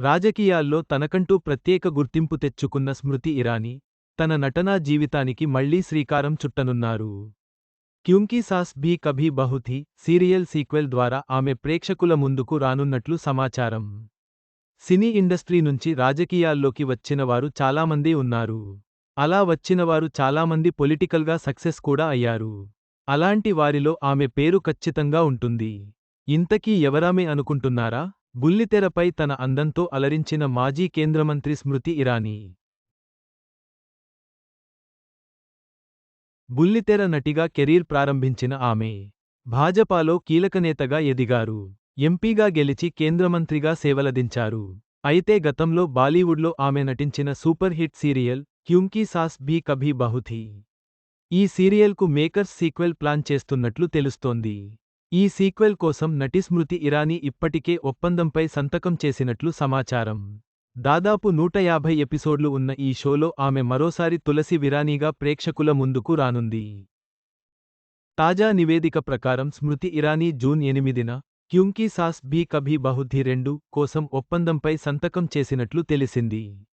రాజకీయాల్లో తనకంటూ ప్రత్యేక గుర్తింపు తెచ్చుకున్న స్మృతి ఇరానీ తన నటనా జీవితానికి మళ్ళీ శ్రీకారం చుట్టనున్నారు. క్యూంకీ sauce Bhi Kabhi బహుథీ serial sequel ద్వారా ఆమె ప్రేక్షకుల ముందుకు రానున్నట్లు సమాచారం. సినీ ఇండస్ట్రీ నుంచి రాజకీయాల్లోకి వచ్చినవారు చాలామంది ఉన్నారు. అలా వచ్చినవారు చాలామంది పొలిటికల్గా సక్సెస్ కూడా అయ్యారు. అలాంటి వారిలో ఆమె పేరు ఖచ్చితంగా ఉంటుంది. ఇంతకీ ఎవరామే అనుకుంటున్నారా? బుల్లితెరపై తన అందంతో అలరించిన మాజీ కేంద్రమంత్రి స్మృతి ఇరానీ. బుల్లితెర నటిగా కెరీర్ ప్రారంభించిన ఆమె భాజపాలో కీలకనేతగా ఎదిగారు. ఎంపీగా గెలిచి కేంద్రమంత్రిగా సేవలదించారు. అయితే గతంలో బాలీవుడ్లో ఆమె నటించిన super hit serial Kyunki Saas Bhi Kabhi Bahu Thi ఈ సీరియల్కు మేకర్స్ సీక్వెల్ ప్లాన్ చేస్తున్నట్లు తెలుస్తోంది. ఈ సీక్వెల్ కోసం నటి స్మృతి ఇరానీ ఇప్పటికే ఒప్పందంపై సంతకం చేసినట్లు సమాచారం. దాదాపు నూట యాభై ఎపిసోడ్లు ఉన్న ఈ షోలో ఆమె మరోసారి తులసి విరానీగా ప్రేక్షకుల ముందుకు రానుంది. తాజా నివేదిక ప్రకారం స్మృతి ఇరానీ జూన్ ఎనిమిదిన క్యూంకీ సాస్ బీ కభీ బహుద్ధి రెండు కోసం ఒప్పందంపై సంతకం చేసినట్లు తెలిసింది.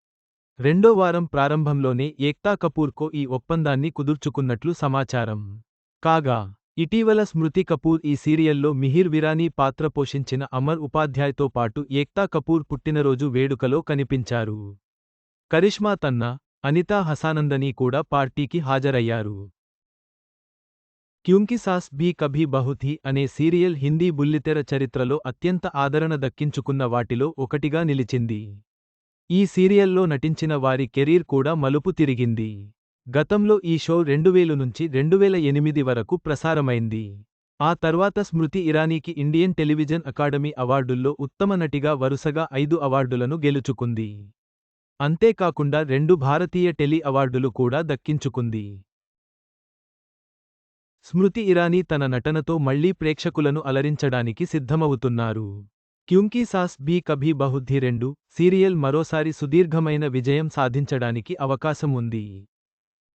రెండో వారం ప్రారంభంలోనే ఏక్తా కపూర్కో ఈ ఒప్పందాన్ని కుదుర్చుకున్నట్లు సమాచారం. కాగా ఇటీవల స్మృతి కపూర్ ఈ సీరియల్లో మిహిర్ విరానీ పాత్ర పోషించిన అమర్ ఉపాధ్యాయ్తో పాటు ఏక్తా కపూర్ పుట్టినరోజు వేడుకలో కనిపించారు. కరిష్మా తన్నా అనితా హసానందని కూడా పార్టీకి హాజరయ్యారు. క్యూంకి సాస్ భీ కభీ బహుతి అనే సీరియల్ హిందీ బుల్లితెర చరిత్రలో అత్యంత ఆదరణ దక్కించుకున్న వాటిలో ఒకటిగా నిలిచింది. ఈ సీరియల్లో నటించిన వారి కెరీర్ కూడా మలుపు తిరిగింది. గతంలో ఈ షో రెండువేలు నుంచి రెండువేల ఎనిమిది వరకు ప్రసారమైంది. ఆ తర్వాత స్మృతి ఇరానీకి ఇండియన్ టెలివిజన్ అకాడమీ అవార్డుల్లో ఉత్తమ నటిగా వరుసగా ఐదు అవార్డులను గెలుచుకుంది. అంతేకాకుండా రెండు భారతీయ టెలి అవార్డులు కూడా దక్కించుకుంది. స్మృతి ఇరానీ తన నటనతో మళ్ళీ ప్రేక్షకులను అలరించడానికి సిద్ధమవుతున్నారు. క్యుంకీ సాస్ బీ కభీ బహుద్ధి రెండు సీరియల్ మరోసారి సుదీర్ఘమైన విజయం సాధించడానికి అవకాశం ఉంది.